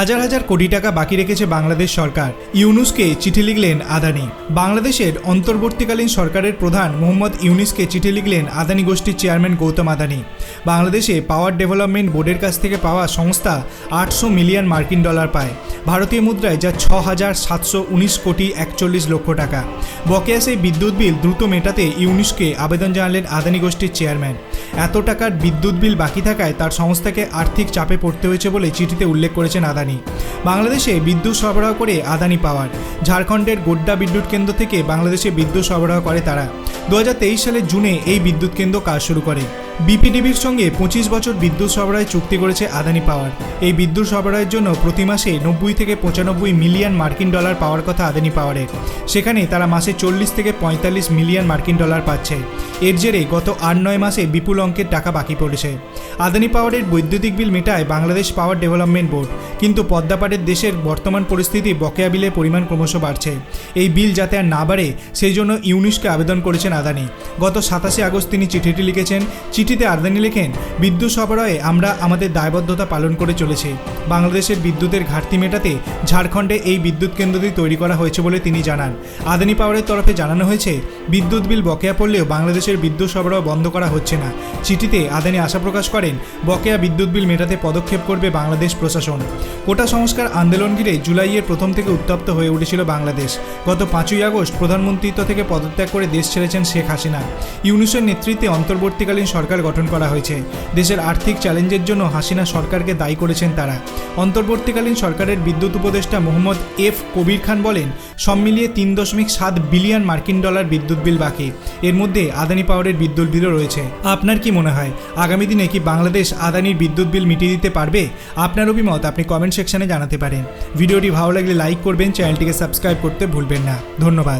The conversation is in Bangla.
হাজার হাজার কোটি টাকা বাকি রেখেছে বাংলাদেশ সরকার। ইউনুসকে চিঠি লিখলেন আদানি। বাংলাদেশের অন্তর্বর্তীকালীন সরকারের প্রধান মোহাম্মদ ইউনুসকে চিঠি লিখলেন আদানি গোষ্ঠীর চেয়ারম্যান গৌতম আদানি। বাংলাদেশে পাওয়ার ডেভেলপমেন্ট বোর্ডের কাছ থেকে পাওয়া সংস্থা আটশো মিলিয়ন মার্কিন ডলার পায়। ভারতীয় মুদ্রায় যা ছ হাজার সাতশো উনিশ কোটি একচল্লিশ লক্ষ টাকা। বকেয়া সেই বিদ্যুৎ বিল দ্রুত মেটাতে ইউনুসকে আবেদন জানালেন আদানি গোষ্ঠীর চেয়ারম্যান। এত টাকার বিদ্যুৎ বিল বাকি থাকায় তার সংস্থাকে আর্থিক চাপে পড়তে হয়েছে বলে চিঠিতে উল্লেখ করেছেন আদানি। বাংলাদেশে বিদ্যুৎ সরবরাহ করে আদানি পাওয়ার, ঝাড়খণ্ডের গোড্ডা বিদ্যুৎ কেন্দ্র থেকে বাংলাদেশে বিদ্যুৎ সরবরাহ করে তারা। দু হাজার তেইশ সালের জুনে এই বিদ্যুৎ কেন্দ্র কাজ শুরু করে। বিপিডিবির সঙ্গে পঁচিশ বছর বিদ্যুৎ সরবরাহের চুক্তি করেছে আদানি পাওয়ার। এই বিদ্যুৎ সরবরাহের জন্য প্রতি মাসে নব্বই থেকে পঁচানব্বই মিলিয়ন মার্কিন ডলার পাওয়ার কথা আদানি পাওয়ারের সেখানে তারা মাসে চল্লিশ থেকে পঁয়তাল্লিশ মিলিয়ন মার্কিন ডলার পাচ্ছে। এর জেরে গত আট নয় মাসে বিপুল অঙ্কের টাকা বাকি পড়েছে। আদানি পাওয়ারের বৈদ্যুতিক বিল মেটায় বাংলাদেশ পাওয়ার ডেভেলপমেন্ট বোর্ড। কিন্তু পদ্মাপাড়ের দেশের বর্তমান পরিস্থিতি বকেয়া বিলের পরিমাণ ক্রমশ বাড়ছে। এই বিল যাতে আর না বাড়ে, সেই জন্য ইউনিসকে আবেদন করেছেন আদানি। গত সাতাশে আগস্ট তিনি চিঠিটি লিখেছেন। চিঠিতে আদানি লেখেন, বিদ্যুৎ সরবরাহে আমরা আমাদের দায়বদ্ধতা পালন করে 的亲。বাংলাদেশের বিদ্যুতের ঘাটতি মেটাতে ঝাড়খণ্ডে এই বিদ্যুৎ কেন্দ্রটি তৈরি করা হয়েছে বলে তিনি জানান। আদানি পাওয়ারের তরফে জানানো হয়েছে, বিদ্যুৎ বিল বকেয়া পড়লেও বাংলাদেশের বিদ্যুৎ সরবরাহ বন্ধ করা হচ্ছে না। চিঠিতে আদানি আশা প্রকাশ করেন, বকেয়া বিদ্যুৎ বিল মেটাতে পদক্ষেপ করবে বাংলাদেশ প্রশাসন। কোটা সংস্কার আন্দোলন ঘিরে জুলাইয়ের প্রথম থেকে উত্তপ্ত হয়ে উঠেছিল বাংলাদেশ। গত পাঁচই আগস্ট প্রধানমন্ত্রিত্ব থেকে পদত্যাগ করে দেশ ছেড়েছেন শেখ হাসিনা। ইউনুসের নেতৃত্বে অন্তর্বর্তীকালীন সরকার গঠন করা হয়েছে। দেশের আর্থিক চ্যালেঞ্জের জন্য হাসিনা সরকারকে দায়ী করেছেন তারা। অন্তর্বর্তীকালীন সরকারের বিদ্যুৎ উপদেষ্টা মোহাম্মদ এফ কবির খান বলেন, সব মিলিয়ে তিন দশমিক সাত বিলিয়ন মার্কিন ডলার বিদ্যুৎ বিল বাকি। এর মধ্যে আদানি পাওয়ারের বিদ্যুৎ বিলও রয়েছে। আপনার কি মনে হয়, আগামী দিনে কি বাংলাদেশ আদানির বিদ্যুৎ বিল মিটিয়ে দিতে পারবে? আপনার অভিমত আপনি কমেন্ট সেকশনে জানাতে পারেন। ভিডিওটি ভালো লাগলে লাইক করবেন, চ্যানেলটিকে সাবস্ক্রাইব করতে ভুলবেন না। ধন্যবাদ।